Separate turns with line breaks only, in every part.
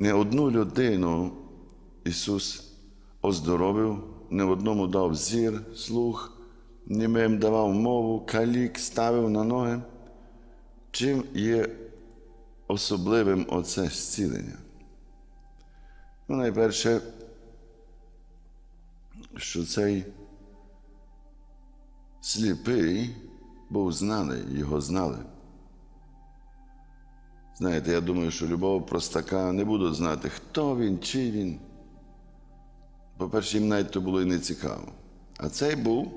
Не одну людину Ісус оздоровив, не одному дав зір, слух, німим давав мову, калік ставив на ноги. Чим є особливим оце зцілення? Ну, найперше, що цей сліпий був знаний, його знали. Знаєте, я думаю, що любого простака не будуть знати, хто він, чи він. По-перше, їм навіть то було і не цікаво. А цей був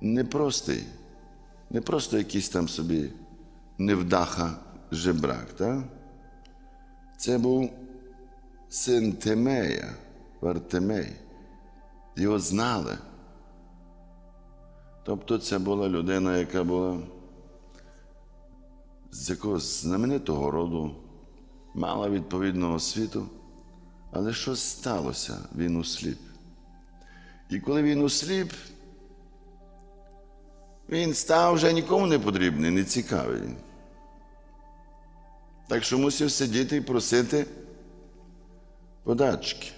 непростий, не просто якийсь там собі невдаха жебрак. Так? Це був син Тимея, Вартимей. Його знали. Тобто це була людина, яка була з якогось знаменитого роду, мала відповідного освіту, але щось сталося, він усліп. І коли він усліп, він став вже нікому не потрібний, не цікавий. Так що мусив сидіти і просити подачки.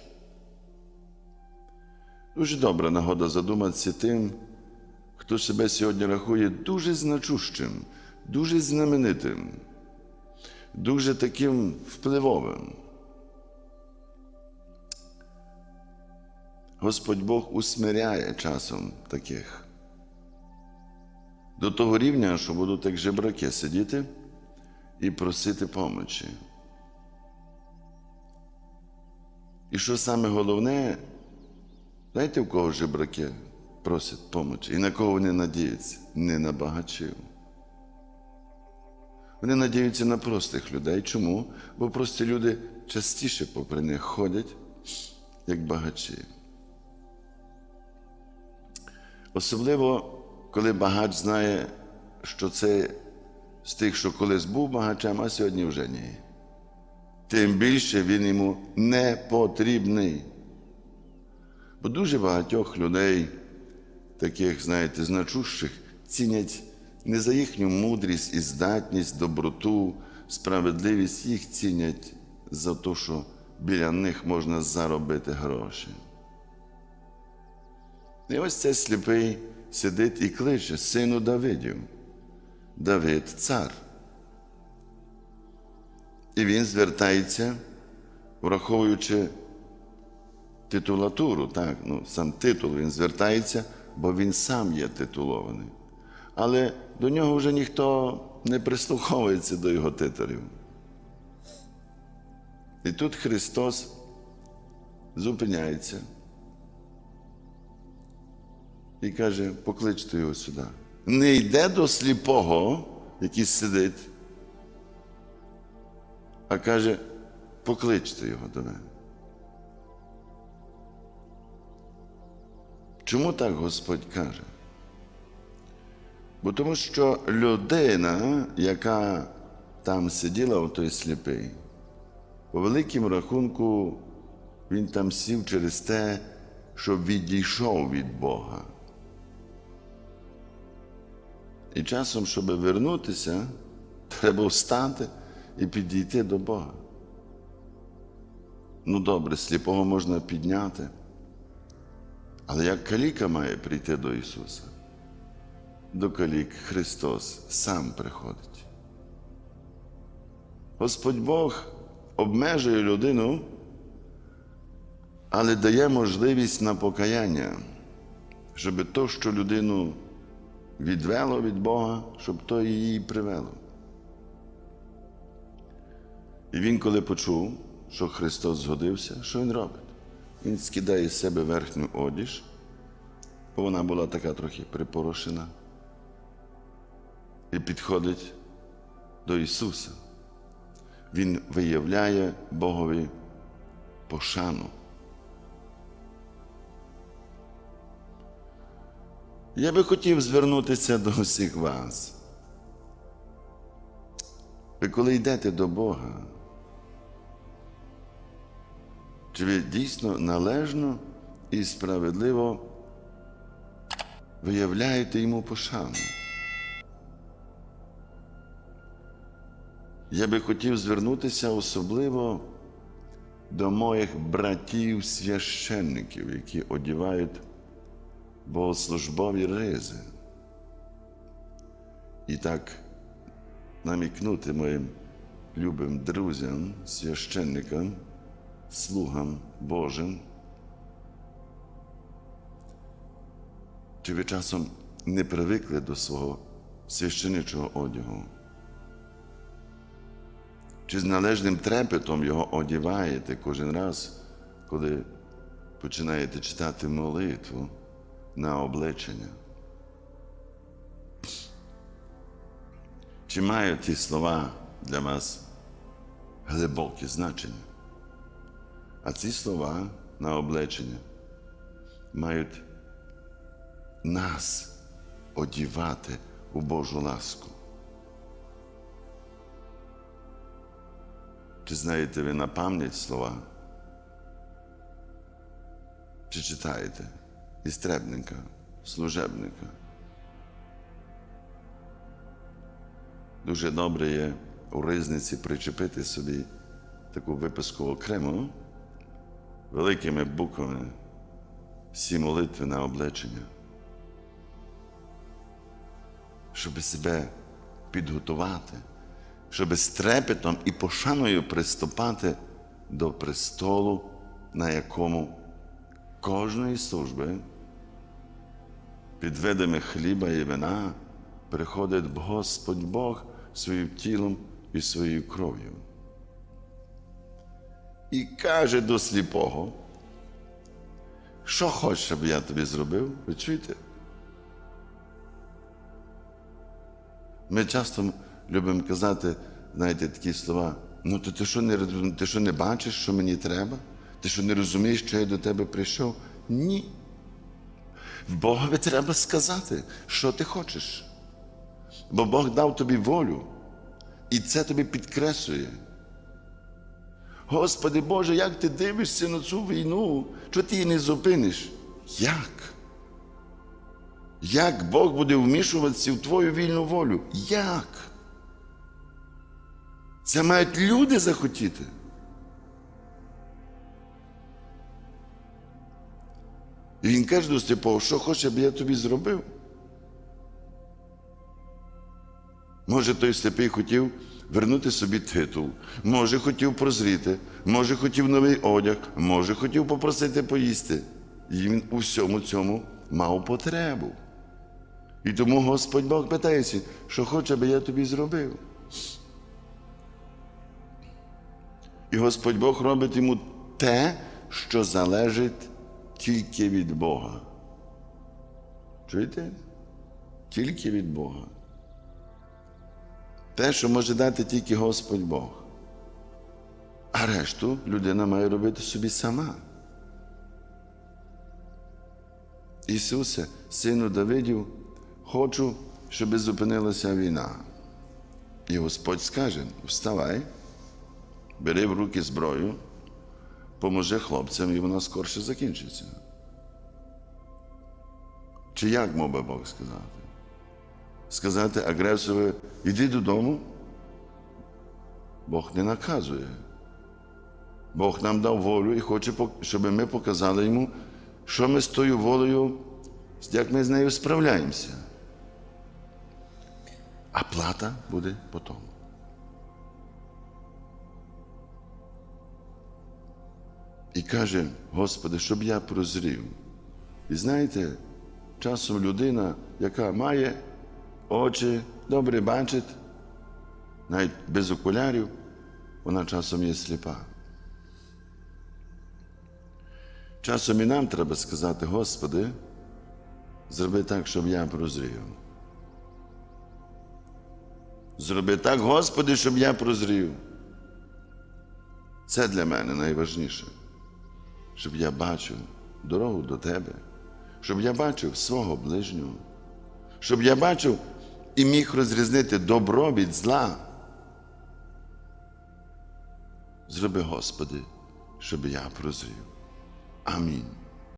Дуже добра нагода задуматися тим, хто себе сьогодні рахує дуже значущим, дуже знаменитим, дуже таким впливовим. Господь Бог усмиряє часом таких. До того рівня, що будуть як жебраки сидіти і просити помочі. І що саме головне, знаєте, в кого жебраки просять помочі? І на кого вони надіються? Не на багачів. Вони надіються на простих людей. Чому? Бо прості люди частіше попри них ходять, як багачі. Особливо, коли багач знає, що це з тих, що колись був багачем, а сьогодні вже ні. Тим більше він йому не потрібний. Бо дуже багатьох людей, таких, знаєте, значущих, цінять не за їхню мудрість і здатність, доброту, справедливість, їх цінять за те, що біля них можна заробити гроші. І ось цей сліпий сидить і кличе сину Давидів. Давид цар. І він звертається, враховуючи титулатуру, так, ну, сам титул він звертається, бо він сам є титулований. Але до нього вже ніхто не прислуховується до його титулів. І тут Христос зупиняється і каже, покличте його сюди. Не йде до сліпого, який сидить, а каже, покличте його до мене. Чому так Господь каже? Бо тому що людина, яка там сиділа, у той сліпий, по великому рахунку, він там сів через те, що відійшов від Бога. І часом, щоб вернутися, треба встати і підійти до Бога. Ну добре, сліпого можна підняти, але як каліка має прийти до Ісуса? До Христос сам приходить. Господь Бог обмежує людину, але дає можливість на покаяння, щоб то, що людину відвело від Бога, щоб то її привело. І він, коли почув, що Христос згодився, що Він робить? Він скидає з себе верхню одіж, бо вона була така трохи припорошена, і підходить до Ісуса. Він виявляє Богові пошану. Я би хотів звернутися до всіх вас. Ви коли йдете до Бога, чи ви дійсно належно і справедливо виявляєте йому пошану? Я би хотів звернутися особливо до моїх братів священників, які одівають богослужбові ризи. І так намікнути моїм любим друзям, священникам, слугам Божим. Чи ви часом не привикли до свого священичого одягу? Чи з належним трепетом його одіваєте кожен раз, коли починаєте читати молитву на обличення? Чи мають ті слова для вас глибоке значення? А ці слова на обличення мають нас одівати у Божу ласку. Чи знаєте ви на пам'ять слова? Чи читаєте істребника, служебника? Дуже добре є у ризниці причепити собі таку виписку окремо великими буквами всі молитви на обличення, щоб себе підготувати, щоб з трепетом і пошаною приступати до престолу, на якому кожної служби під видами хліба і вина приходить Господь Бог своїм тілом і своєю кров'ю. І каже до сліпого, що хочеш, щоб я тобі зробив? Ви чуєте? Ми часто любимо казати, знаєте, такі слова. Ну, то ти що не ти що не бачиш, що мені треба? Ти що не розумієш, що я до тебе прийшов? Ні. В Богові треба сказати, що ти хочеш. Бо Бог дав тобі волю, і це тобі підкреслює. Господи Боже, як ти дивишся на цю війну? Чого ти її не зупиниш? Як? Як Бог буде вмішуватися в твою вільну волю? Як? Це мають люди захотіти. І він каже до Степова, що хоче, аби я тобі зробив. Може, той сліпий хотів вернути собі титул, може, хотів прозріти, може, хотів новий одяг, може, хотів попросити поїсти. І він у всьому цьому мав потребу. І тому Господь Бог питається, що хоче, аби я тобі зробив. І Господь Бог робить йому те, що залежить тільки від Бога. Чуєте? Тільки від Бога. Те, що може дати тільки Господь Бог. А решту людина має робити собі сама. Ісусе, сину Давидів, хочу, щоб зупинилася війна. І Господь скаже: вставай, бери в руки зброю, поможи хлопцям, і вона скорше закінчиться. Чи як мов би Бог сказати? Сказати агресору, іди додому. Бог не наказує. Бог нам дав волю і хоче, щоб ми показали йому, що ми з тою волею, як ми з нею справляємося. А плата буде потім. І каже, Господи, щоб я прозрів. І знаєте, часом людина, яка має очі, добре бачить, навіть без окулярів, вона часом є сліпа. Часом і нам треба сказати, Господи, зроби так, щоб я прозрів. Зроби так, Господи, щоб я прозрів. Це для мене найважніше, щоб я бачив дорогу до Тебе, щоб я бачив свого ближнього, щоб я бачив і міг розрізнити добро від зла. Зроби, Господи, щоб я прозрів. Амінь.